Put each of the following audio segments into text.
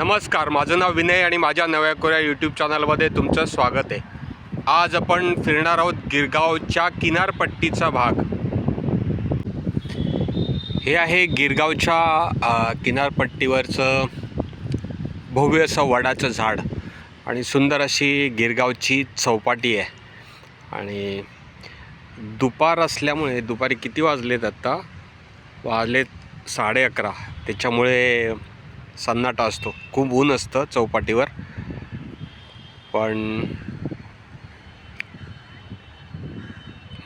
नमस्कार माझं नाव विनय आणि माझ्या नव्या कोऱ्या यूट्यूब चॅनलमध्ये तुमचं स्वागत आहे. आज आपण फिरणार आहोत गिरगावच्या किनारपट्टीचा भाग. हे आहे गिरगावच्या किनारपट्टीवरचं भव्य असं वडाचं झाड आणि सुंदर अशी गिरगावची चौपाटी आहे. आणि दुपार असल्यामुळे दुपारी किती वाजलेत आत्ता वाजलेत साडे अकरा. त्याच्यामुळे सन्नाटा असतो. खूप ऊन असतं चौपाटीवर. पण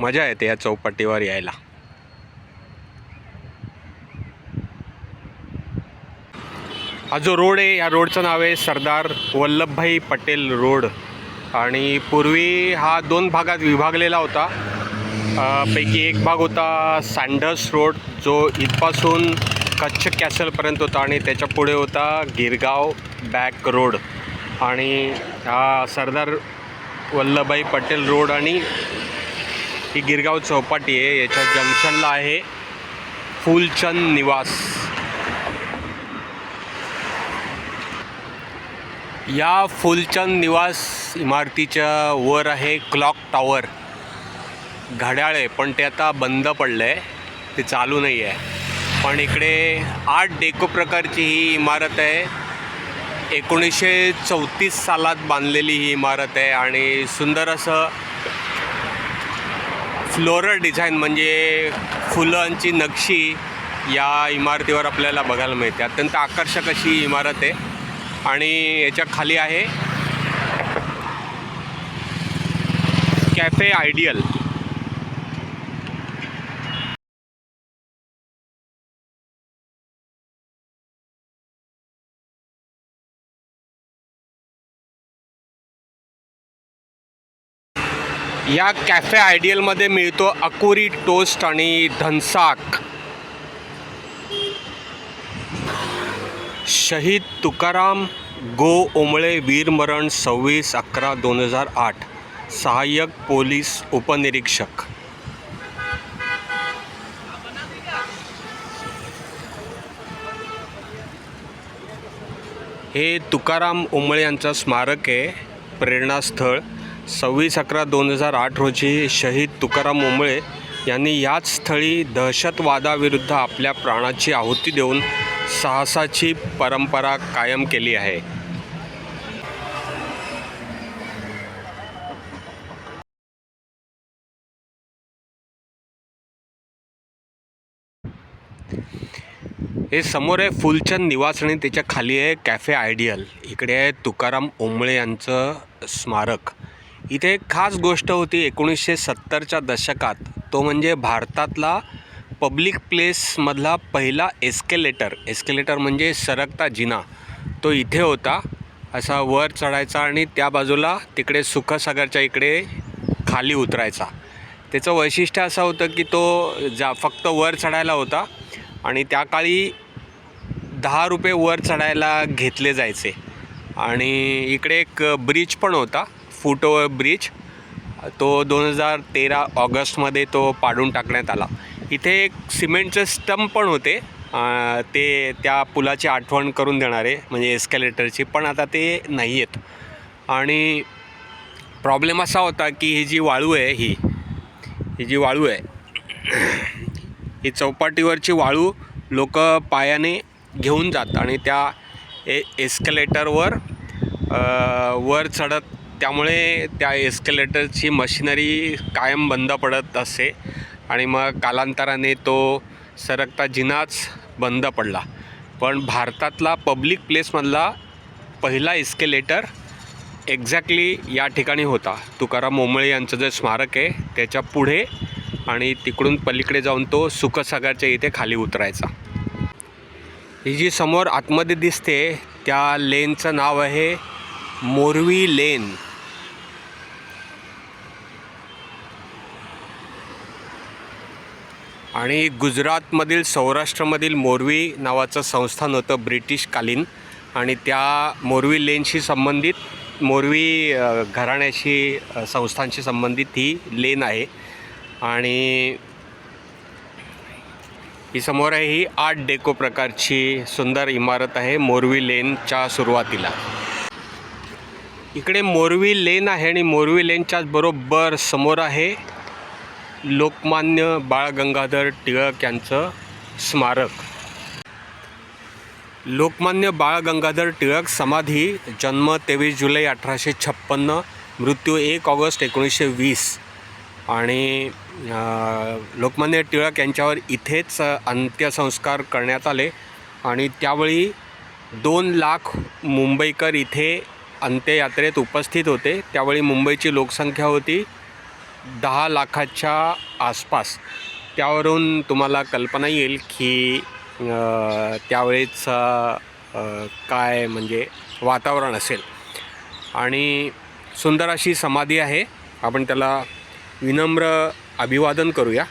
मजा येते या चौपाटीवर यायला. हा जो रोड आहे या रोडचं नाव आहे सरदार वल्लभभाई पटेल रोड. आणि पूर्वी हा दोन भागात विभागलेला होता. पैकी एक भाग होता सँडर्स रोड जो इथपासून कच्छ कॅसलपर्यंत होता आणि त्याच्या पुढे होता गिरगाव बॅक रोड. आणि हा सरदार वल्लभभाई पटेल रोड आणि ही गिरगाव चौपाटी आहे. याच्या जंक्शनला आहे फुलचंद निवास. या फुलचंद निवास इमारतीच्या वर आहे क्लॉक टॉवर. घड्याळ आहे पण ते आता बंद पडलं आहे ते चालू नाही आहे पण इकडे आठ डेको प्रकारची ही इमारत आहे. एकोणीसशे चौतीस सालात बांधलेली ही इमारत आहे आणि सुंदर असं फ्लोरल डिझाईन म्हणजे फुलांची नक्षी या इमारतीवर आपल्याला बघायला मिळते. अत्यंत आकर्षक अशी इमारत आहे आणि याच्या खाली आहे कॅफे आयडियल या कॅफे आयडियलमध्ये मिळतो अकुरी टोस्ट आणि धनसाक. शहीद तुकाराम गो ओमळे वीरमरण सव्वीस अकरा दोन हजार आठ. सहाय्यक पोलीस उपनिरीक्षक. हे तुकाराम ओंबळे यांचं स्मारक आहे प्रेरणास्थळ. सव्वीस अकरा दोन हजार आठ रोजी शहीद तुकाराम ओंबळे यांनी याच स्थळी दहशतवादाविरुद्ध आपल्या प्राणाची आहुती देऊन साहसाची परंपरा कायम केली आहे. हे समोर आहे फुलचंद निवास आणि त्याच्याखाली आहे कॅफे आयडियल. इकडे आहे तुकाराम ओंबळे यांचं स्मारक. इथे एक खास गोष्ट होती एकोणीसशे सत्तरच्या दशकात. तो म्हणजे भारतातला पब्लिक प्लेसमधला पहिला एस्केलेटर. एस्केलेटर म्हणजे सरकता जिना. तो इथे होता. असा वर चढायचा आणि त्या बाजूला तिकडे सुखसागरच्या इकडे खाली उतरायचा. त्याचं वैशिष्ट्य असं होतं की तो जा फक्त वर चढायला होता आणि त्या काळी दहा रुपये वर चढायला घेतले जायचे. आणि इकडे एक ब्रिज पण होता. फुट ब्रिज तो दोन हजार तेरा ऑगस्टमध्ये तो पाडून टाकण्यात आला. इथे एक सिमेंटचे स्टंप पण होते. ते त्या पुलाची आठवण करून देणारे म्हणजे एस्कॅलेटरची पण आता ते नाही आहेत आणि प्रॉब्लेम असा होता की ही जी वाळू आहे ही ही जी वाळू आहे ही चौपाटीवरची वाळू लोक पायाने घेऊन जात आणि त्या ए एस्कलेटरवर वर चढत त्यामुळे त्या एस्केलेटरची मशिनरी कायम बंद पडत असे. आणि मग कालांतराने तो सरकता जिनाच बंद पडला. पण भारतातला पब्लिक प्लेसमधला पहिला एस्केलेटर एक्झॅक्टली या ठिकाणी होता. तुकाराम ओंबळे यांचं जे स्मारक आहे त्याच्या पुढे आणि तिकडून पलीकडे जाऊन तो सुखसागरच्या इथे खाली उतरायचा. ही जी समोर आतमध्ये दिसते त्या लेनचं नाव आहे मोरवी लेन आणि गुजरातमधील सौराष्ट्रामधील मोरवी नावाचं संस्थान होतं ब्रिटिशकालीन. आणि त्या मोरवी लेनशी संबंधित मोरवी घराण्याशी संस्थांशी संबंधित ही लेन आहे. आणि ही समोर आहे ही आर्ट डेको प्रकारची सुंदर इमारत आहे मोरवी लेनच्या सुरुवातीला. इकडे मोरवी लेन आहे आणि मोरवी लेनच्याच बरोबर समोर आहे लोकमान्य बाळ गंगाधर टिळक यांचं स्मारक. लोकमान्य बाळ गंगाधर टिळक समाधी जन्म तेवीस जुलै अठराशे छप्पन्न मृत्यू एक ऑगस्ट एकोणीसशे वीस. आणि लोकमान्य टिळक यांच्यावर इथेच अंत्यसंस्कार करण्यात आले. आणि त्यावेळी दोन लाख मुंबईकर इथे अंत्ययात्रेत उपस्थित होते. त्यावेळी मुंबईची लोकसंख्या होती दहा लाखाच्या आसपास. त्यावरून तुम्हाला कल्पना येईल की त्यावेळेस त्यावेळेच काय म्हणजे वातावरण असेल. आणि सुंदर अशी समाधी आहे. आपण त्याला विनम्र अभिवादन करूया.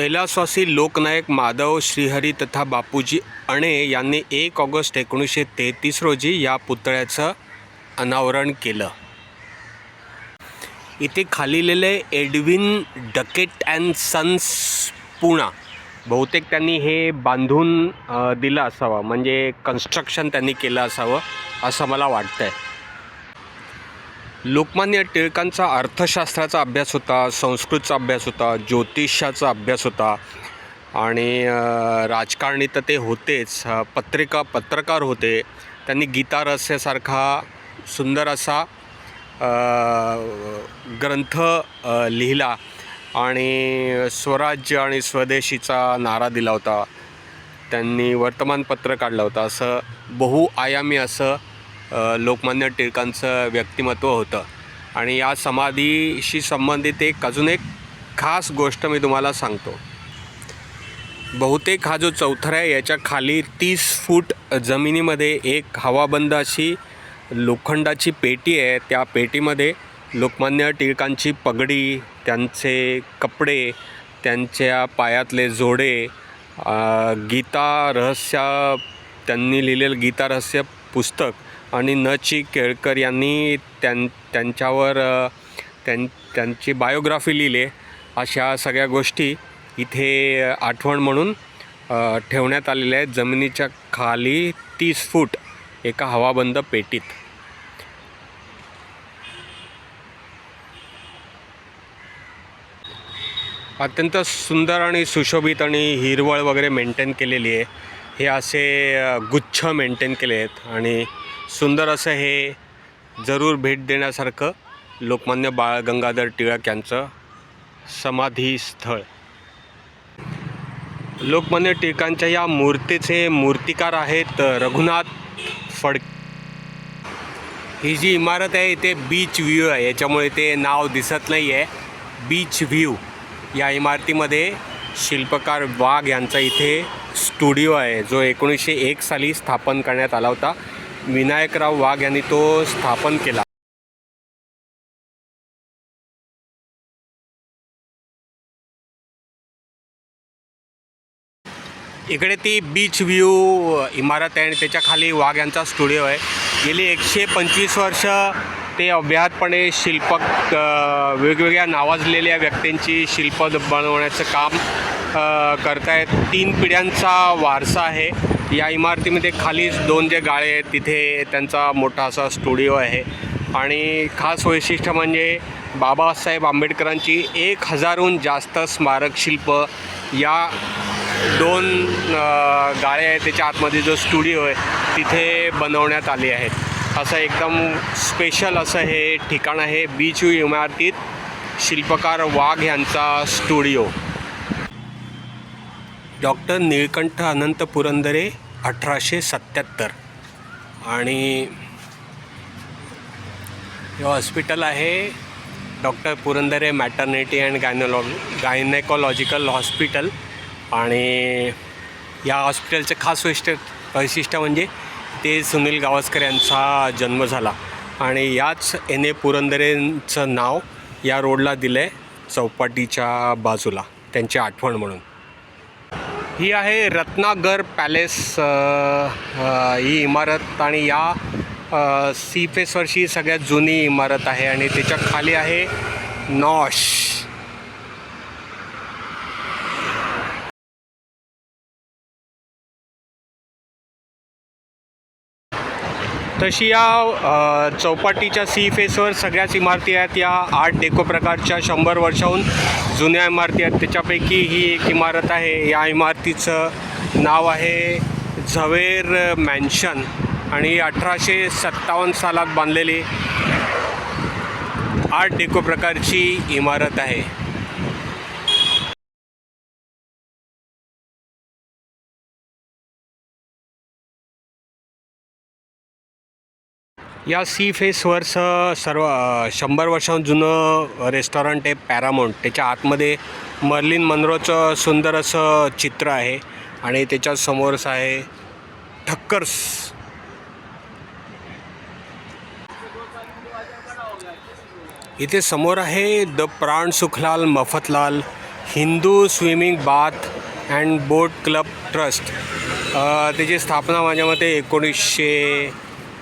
कैलासवासी लोकनायक माधव श्रीहरी तथा बापूजी अणे यांनी एक ऑगस्ट एकोणीसशे तेहतीस रोजी या पुतळ्याचं अनावरण केलं. इथे खाली Edwin Duckett and sons Poona बहुतेक त्यांनी हे बांधून दिलं असावं म्हणजे कन्स्ट्रक्शन त्यांनी केलं असावं असं मला वाटतं आहे लोकमान्य टिळकांचा अर्थशास्त्राचा अभ्यास होता संस्कृतचा अभ्यास होता ज्योतिषाचा अभ्यास होता. आणि राजकारणी तर ते होतेच पत्रिका पत्रकार होते. त्यांनी गीता रहस्यासारखा सुंदर असा ग्रंथ लिहिला आणि स्वराज्य आणि स्वदेशीचा नारा दिला होता. त्यांनी वर्तमानपत्र काढलं होतं. असं बहुआयामी असं लोकमान्य टिळकांचं व्यक्तिमत्व होतं. आणि या समाधीशी संबंधित एक अजून एक खास गोष्ट मी तुम्हाला सांगतो. बहुतेक हा जो चौथरा आहे याच्या खाली तीस फूट जमिनीमध्ये एक हवाबंद अशी लोखंडाची पेटी आहे. त्या पेटीमध्ये लोकमान्य टिळकांची पगडी त्यांचे कपडे त्यांच्या पायातले जोडे गीता रहस्य त्यांनी लिहिलेलं गीता रहस्य पुस्तक आणि न ची केळकर यांनी त्यां त्यांच्यावर त्यां त्यांची बायोग्राफी लिहिली. अशा सगळ्या गोष्टी इथे आठवण म्हणून ठेवण्यात आलेल्या आहेत. जमिनीच्या खाली तीस फूट एका हवाबंद पेटीत. अत्यंत सुंदर आणि सुशोभित आणि हिरवळ वगैरे मेंटेन केलेली आहे. हे असे गुच्छ मेंटेन केले आहेत. आणि सुंदर असं हे जरूर भेट देण्यासारखं लोकमान्य बाळ गंगाधर टिळक यांचं समाधी स्थळ लोकमान्य टिळकांच्या या मूर्तीचे मूर्तिकार आहेत रघुनाथ फड ही जी इमारत आहे इथे बीच व्ह्यू आहे. याच्यामुळे ते नाव दिसत नाही आहे बीच व्ह्यू या इमारतीमध्ये शिल्पकार वाघ यांचा इथे स्टुडिओ आहे जो एकोणीसशे एक साली स्थापन करण्यात आला होता. विनायकराव वाघ यांनी तो स्थापन केला. इकडे ती बीच व्ह्यू इमारत आहे आणि त्याच्याखाली वाघ यांचा स्टुडिओ आहे. गेली एकशे पंचवीस वर्ष ते अभ्यातपणे शिल्पक वेगवेगळ्या नावाजलेल्या व्यक्तींची शिल्प बनवण्याचं काम करतायत. तीन पिढ्यांचा वारसा आहे. या इमारतीमध्ये खालीच दोन जे गाळे आहेत तिथे त्यांचा मोठा असा स्टुडिओ आहे. आणि खास वैशिष्ट्य म्हणजे बाबासाहेब आंबेडकरांची एक हजारहून जास्त स्मारक शिल्प या दोन गाळे आहेत त्याच्या आतमध्ये जो स्टुडिओ आहे तिथे बनवण्यात आले आहेत. असं एकदम स्पेशल असं हे ठिकाण आहे. बीच इमारतीत शिल्पकार वाघ यांचा स्टुडिओ. डॉक्टर निळकंठ अनंत पुरंदरे अठराशे सत्याहत्तर. आणि हे हॉस्पिटल आहे डॉक्टर पुरंदरे मॅटर्निटी अँड गायनोलॉ गायनेकॉलॉजिकल हॉस्पिटल आणि या हॉस्पिटलचं खास वैशिष्ट्य वैशिष्ट्य म्हणजे ते सुनील गावस्कर यांचा जन्म झाला. आणि याच एन ए पुरंदरेंचं नाव या रोडला दिलं आहे चौपाटीच्या बाजूला. त्यांची आठवण म्हणून. ही आहे रत्नागर पॅलेस ही इमारत आणि या सी फेसवरची सगळ्यात जुनी इमारत आहे आणि त्याच्याखाली आहे नॉश. तशी या चौपाटीच्या सी फेसवर सगळ्याच इमारती आहेत. या आठ डेको प्रकारच्या शंभर वर्षाहून जुन्या इमारती आहेत. त्याच्यापैकी ही एक इमारत आहे. या इमारतीचं नाव आहे झवेर मॅन्शन आणि अठराशे सत्तावन्न सालात बांधलेली आठ डेको प्रकारची इमारत आहे. या सी फेसवरचं सर्व शंभर वर्षां जुनं रेस्टॉरंट आहे पॅरामाऊंट त्याच्या आतमध्ये मर्लिन मनरोचं सुंदर असं चित्र आहे आणि त्याच्या समोरच आहे ठक्कर्स. इथे समोर आहे the Pran Sukhlal Mafatlal Hindu swimming bath and boat club trust. त्याची स्थापना माझ्या मते एकोणीसशे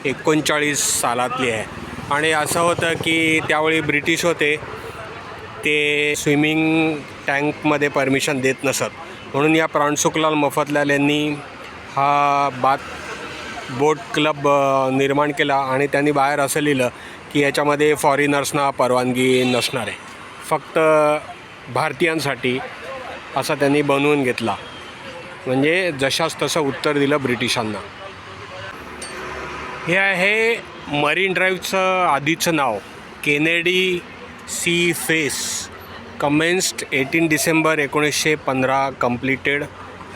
एकोणचाळीस सालातली आहे. आणि असं होतं की त्यावेळी ब्रिटिश होते ते स्विमिंग टँकमध्ये परमिशन देत नसत. म्हणून या प्राणसुखलाल मफतलाल यांनी हा बात बोट क्लब निर्माण केला आणि त्यांनी बाहेर असं लिहिलं की याच्यामध्ये फॉरिनर्सना परवानगी नसणार आहे. फक्त भारतीयांसाठी असा त्यांनी बनवून घेतला. म्हणजे जशास तसं उत्तर दिलं ब्रिटिशांना. हे आहे मरीन ड्राईव्हचं आधीचं नाव. Kennedy sea face. Commenced eighteen December एकोणीसशे पंधरा कम्प्लिटेड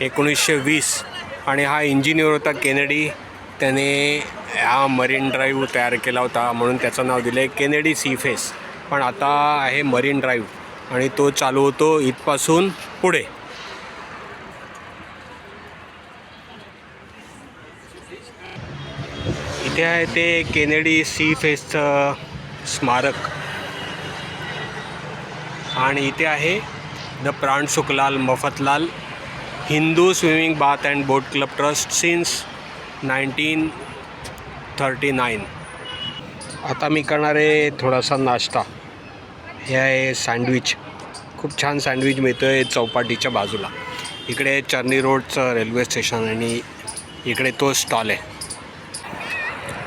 एकोणीसशे वीस. आणि हा इंजिनियर होता केनेडी. त्याने हा मरीन ड्राईव्ह तयार केला होता म्हणून त्याचं नाव दिलं आहे केनेडी सी फेस. पण आता आहे मरीन ड्राईव्ह आणि तो चालू होतो इथपासून पुढे. इथे आहे ते केनेडी सी फेसचं स्मारक. आणि इथे आहे the Pran Sukhlal Mafatlal Hindu swimming bath and boat club trust since nineteen thirty nine. आता मी करणार आहे थोडासा नाश्ता. हे आहे सँडविच. खूप छान सँडविच मिळतं आहे चौपाटीच्या बाजूला. इकडे चर्नी रोडचं रेल्वे स्टेशन आणि इकडे तो स्टॉल आहे.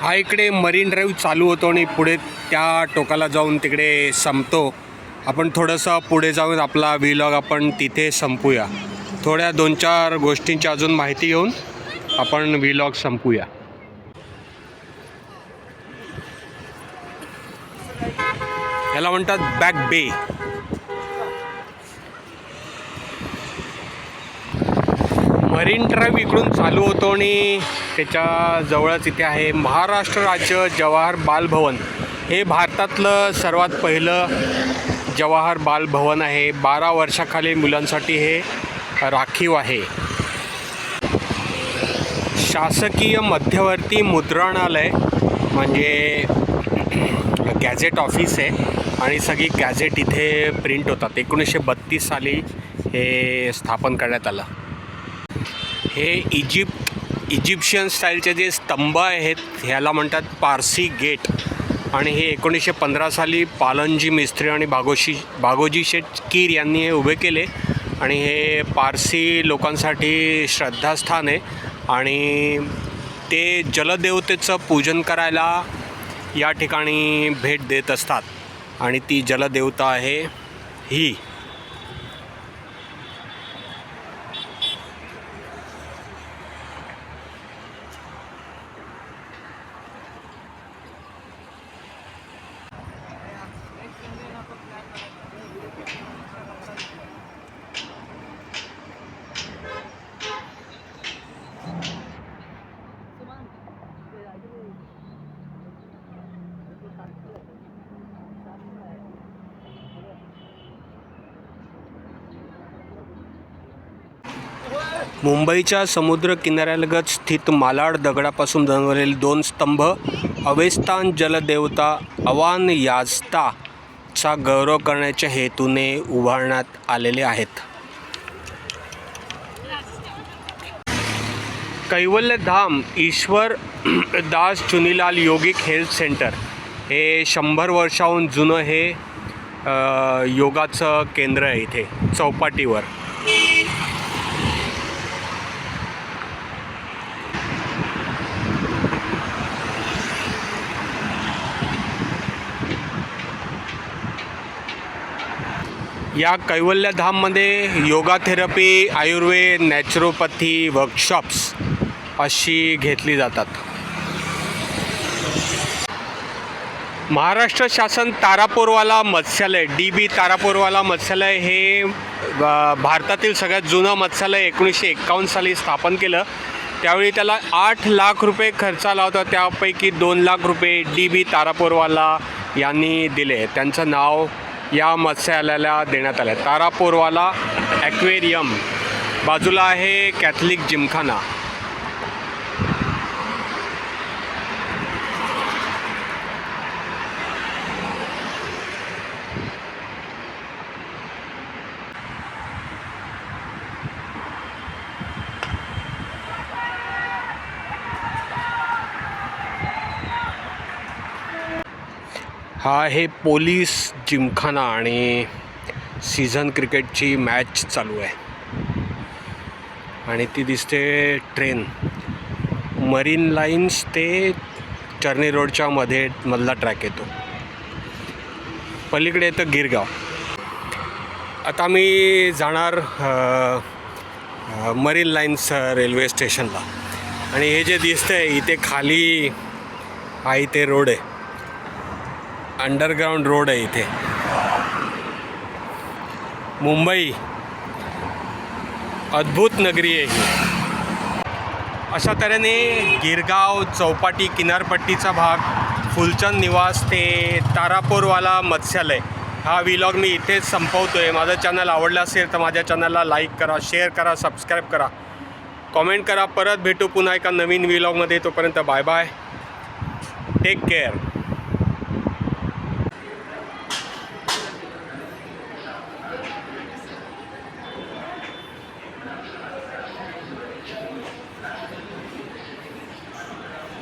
हा इकडे मरीन ड्राईव्ह चालू होतो आणि पुढे त्या टोकाला जाऊन तिकडे संपतो. आपण थोडंसं पुढे जाऊन आपला व्हिलॉग आपण तिथे संपूया. थोड्या दोन चार गोष्टींची अजून माहिती घेऊन आपण व्हिलॉग संपूया. याला म्हणतात बॅक बे मरीन ड्राईव्ह इकडून चालू होतो आणि त्याच्या जवळच इथे आहे महाराष्ट्र राज्य जवाहर बालभवन हे भारतातलं सर्वात पहिलं जवाहर बालभवन आहे. बारा वर्षाखाली मुलांसाठी हे राखीव आहे. शासकीय मध्यवर्ती मुद्रणालय म्हणजे गॅझेट ऑफिस आहे आणि सगळी गॅझेट इथे प्रिंट होतात. एकोणीसशे बत्तीस साली हे स्थापन करण्यात आलं. हे इजिप्त इजिप्शियन स्टाईलचे जे स्तंभ आहेत ह्याला म्हणतात पारसी गेट. आणि हे एकोणीसशे पंधरा साली पालनजी मिस्त्री आणि भागोशी भागोजी शेठ कीर यांनी हे उभे केले. आणि हे पारसी लोकांसाठी श्रद्धास्थान आहे. आणि ते जलदेवतेचं पूजन करायला या ठिकाणी भेट देत असतात. आणि ती जलदेवता आहे ही. मुंबईच्या समुद्र किनाऱ्यालगत स्थित मालाड दगडापासून बनवलेले दोन स्तंभ अवेस्तान जलदेवता अवान यास्ताचा गौरव करण्याच्या हेतूने उभारण्यात आलेले आहेत. Kaivalya Dham Ishwar Das Chunilal yogic health centre हे शंभर वर्षाहून जुनं हे योगाचं केंद्र आहे इथे चौपाटीवर. या कैवल्यधाममध्ये yoga therapy Ayurveda naturopathy workshops अशी घेतली जातात. महाराष्ट्र शासन तारापूरवाला मत्स्यालय डी बी तारापूरवाला मत्स्यालय हे भारतातील सगळ्यात जुनं मत्स्यालय एकोणीसशे एक्कावन्न साली स्थापन केलं. त्यावेळी त्याला आठ लाख रुपये खर्च आला होता. त्यापैकी दोन लाख रुपये डी बी तारापूरवाला यांनी दिले. त्यांचं नाव या मत्स्यालयाला देण्यात आल्या तारापोरवाला ॲक्वेरियम. बाजूला आहे कॅथलिक जिमखाना. हा आहे पोलीस जिमखाना आणि सीझन क्रिकेटची मॅच चालू आहे. आणि ती दिसते ट्रेन मरीन लाईन्स ते चर्नी रोडच्या मध्ये मधला ट्रॅक येतो. पलीकडे येतं गिरगाव. आता मी जाणार मरीन लाईन्स रेल्वे स्टेशनला आणि हे जे दिसतं आहे इथे खाली हा इथे रोड आहे. अंडरग्राऊंड रोड आहे इथे. मुंबई. अद्भुत नगरी आहे ही. अशा तऱ्हेने गिरगाव चौपाटी किनारपट्टीचा भाग फुलचंद निवास ते तारापूरवाला मत्स्यालय. हा विलॉग मी इथेच संपवतो आहे माझं चॅनल आवडला असेल तर माझ्या चॅनलला लाईक करा शेअर करा सबस्क्राईब करा. कॉमेंट करा. परत भेटू पुन्हा एका नवीन विलॉगमध्ये तोपर्यंत बाय बाय टेक केअर